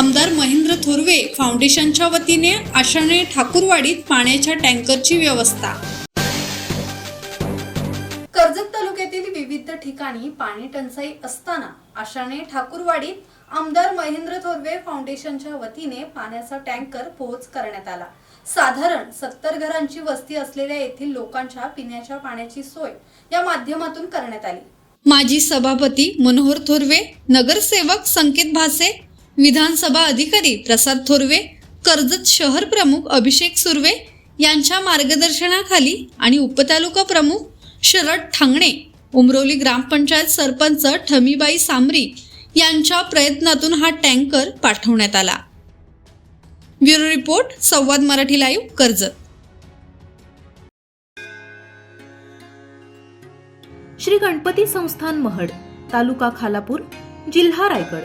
आमदार महेंद्र थोरवे फाउंडेशनच्या वतीने आशाने ठाकूरवाडीत पाण्याच्या टँकरची व्यवस्था. कर्जत तालुक्यातील विविध ठिकाणी पाणी टंचाई असताना आशाने ठाकूरवाडीत आमदार महेंद्र थोरवे फाउंडेशनच्या वतीने पाण्याचा टँकर पोहोच करण्यात आला. साधारण सत्तर घरांची वस्ती असलेल्या येथील लोकांच्या पिण्याच्या पाण्याची सोय या माध्यमातून करण्यात आली. माजी सभापती मनोहर थोरवे नगरसेवक संकेत भासे विधानसभा अधिकारी प्रसाद थोरवे कर्जत शहर प्रमुख अभिषेक सुर्वे यांच्या मार्गदर्शनाखाली आणि उपतालुका प्रमुख शरद ठांगणे उमरोली ग्रामपंचायत सरपंच ठमीबाई सामरी यांच्या प्रयत्नातून हा टँकर पाठवण्यात आला. Bureau report Samvad Marathi live Karjat. Shri Ganpati संस्थान महड तालुका खालापूर जिल्हा रायगड.